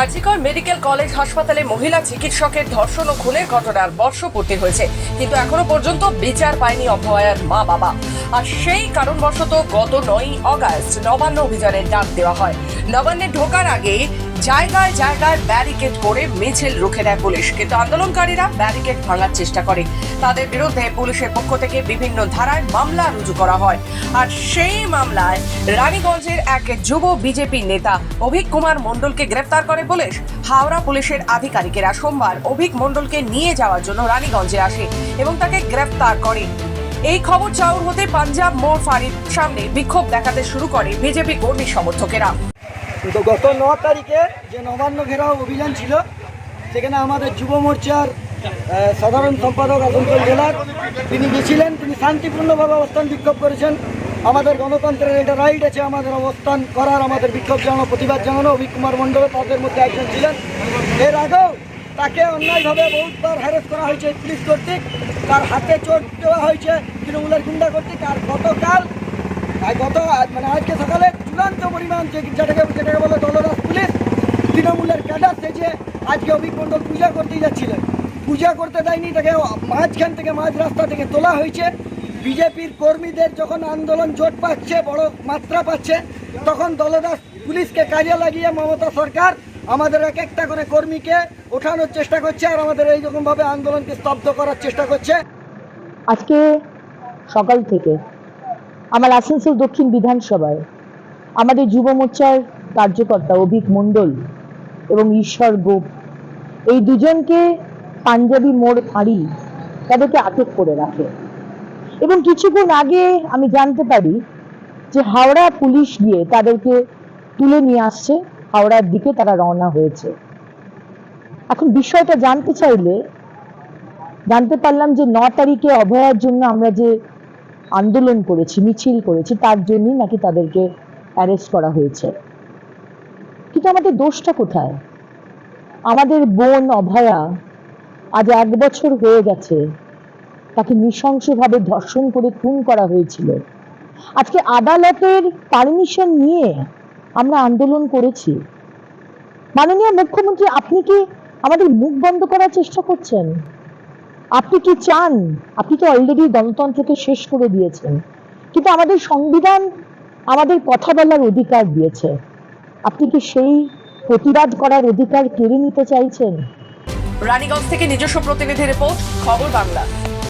RG Kar medical college হাসপাতালে মহিলা চিকিৎসকের ধর্ষণ ও খুনের ঘটনার বর্ষপূর্তি হয়েছে। কিন্তু এখনও পর্যন্ত বিচার পায়নি অভয়ার মা বাবা আর সেই কারণবশত গত নয় অগাস্ট নবান্ন অভিযানের ডাক দেওয়া হয়। নবান্নে ঢোকার আগে জায়গায় জায়গায় ব্যারিকেড করে মিছিল রুখে দেয় পুলিশ। কিন্তু আন্দোলনকারীরা ব্যারিকেড ভাঙার চেষ্টা করে। তাদের বিরুদ্ধে পুলিশের পক্ষ থেকে বিভিন্ন ধারায় মামলা রুজু করা হয়। আর সেই মামলায় রানীগঞ্জের এক যুব বিজেপি নেতা অভিক কুমার মণ্ডলকে গ্রেফতার করে পুলিশ। হাওড়া পুলিশের আধিকারিকেরা সোমবার অভিক মণ্ডলকে নিয়ে যাওয়ার জন্য রানীগঞ্জে আসে এবং তাকে গ্রেফতার করে। এই খবর চাউর হতে পাঞ্জাব মোড় ফাঁড়ির সামনে বিক্ষোভ দেখাতে শুরু করে বিজেপি কর্মী সমর্থকেরা। গত ন তারিখে যে নবান্ন ঘেরাও অভিযান ছিল, সেখানে আমাদের যুব মোর্চার সাধারণ সম্পাদক আসানসোল জেলার, তিনি গেছিলেন, তিনি শান্তিপূর্ণভাবে অবস্থান বিক্ষোভ করেছেন। আমাদের গণতন্ত্রের এটা রাইট আছে, আমাদের অবস্থান করার, আমাদের বিক্ষোভ জানানো, প্রতিবাদ জানানো অভিক কুমার মণ্ডল তাদের মধ্যে একজন ছিলেন। এর আগেও তাকে অন্যায়ভাবে বহুতবার হ্যারেস করা হয়েছে পুলিশ কর্তৃক। তার হাতে চোট দেওয়া হয়েছে তৃণমূলের গুন্ডা কর্তৃক। আর গতকাল গত মানে আজকে সকালে চূড়ান্ত পরিমাণ যে যেটাকে যেটাকে বলে দলদাস পুলিশ তৃণমূলের ক্যাডার সেজে আজকে অভিমণ্ডল পূজা করতে যাচ্ছিলেন। পূজা করতে দেয়নি, তাকে মাঝখান থেকে, মাঝ রাস্তা থেকে তোলা হয়েছে। বিজেপির কর্মীদের যখন আন্দোলন জোট পাচ্ছে, বড় মাত্রা পাচ্ছে, তখন দলদাস পুলিশকে কাজে লাগিয়ে মমতা সরকার আমাদের এক একটা করে কর্মীকে ওঠানোর চেষ্টা করছে আর আমাদের এইরকমভাবে আন্দোলনকে স্তব্ধ করার চেষ্টা করছে। আজকে সকাল থেকে আমার আসানসোল দক্ষিণ বিধানসভায় আমাদের যুব মোর্চার কার্যকর্তা অভিক মণ্ডল এবং ঈশ্বর গোপ এই দুজনকে পাঞ্জাবি মোড় ফাঁড়ি তাদেরকে আটক করে রাখে। এবং কিছুক্ষণ আগে আমি জানতে পারি যে হাওড়া পুলিশ গিয়ে তাদেরকে তুলে নিয়ে আসছে। হাওড়ার দিকে তারা রওনা হয়েছে। এখন বিষয়টা জানতে চাইলে জানতে পারলাম যে ন তারিখে অভয়ার জন্য আমরা যে আন্দোলন করেছি, মিছিল করেছি, তার জন্যই নাকি তাদেরকে অ্যারেস্ট করা হয়েছে। কিন্তু আমাদের দোষটা কোথায়? আমাদের বোন অভয়া আজ এক বছর হয়ে গেছে। তাকে নৃশংসভাবে ধর্ষণ করে খুন করা হয়েছিল। আজকে আদালতের পারমিশন নিয়ে আমরা আন্দোলন করেছি। মাননীয় মুখ্যমন্ত্রী, আপনি কি আমাদের মুখ বন্ধ করার চেষ্টা করছেন? আপনি কি চান? আপনি তো অলরেডি গণতন্ত্রকে শেষ করে দিয়েছেন। কিন্তু আমাদের সংবিধান আমাদের কথা বলার অধিকার দিয়েছে। আপনি কি সেই প্রতিবাদ করার অধিকার কেড়ে নিতে চাইছেন? রানীগঞ্জ থেকে নিজস্ব প্রতিনিধি রিপোর্ট খবর বাংলা।